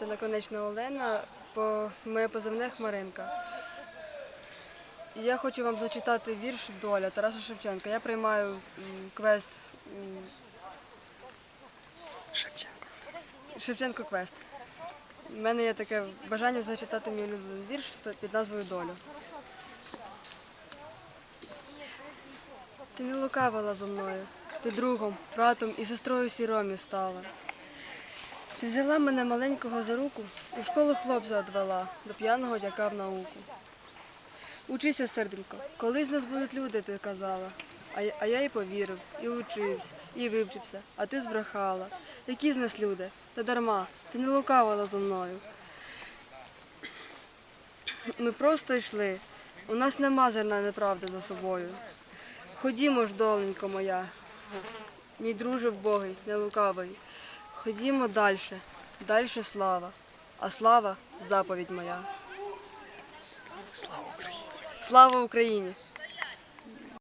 звати наконечна Олена, по моє позивне Хмаринка. Я хочу вам зачитати вірш Доля Тараса Шевченка. Я приймаю квест Шевченко. Шевченко Квест. У мене є таке бажання зачитати мій улюблений вірш під- під назвою Доля. Ти не лукавила зо мною, ти другом, братом і сестрою сіромі стала. Ти взяла мене маленького за руку і в школу хлопця одвела до п'яного дяка в науку. Учися, серденько, коли з нас будуть люди, ти казала. А, я- а і повірив, і учився, і вивчився, а ти збрехала. Які з нас люди? Та дарма, ти не лукавила зо мною. Ми просто йшли. У нас нема зерна неправди за собою. Ходімо ж, доленько моя, мій друже вбогий, не лукавий. Ходімо далі, далі слава, а слава заповідь моя. Слава Україні! Слава Україні!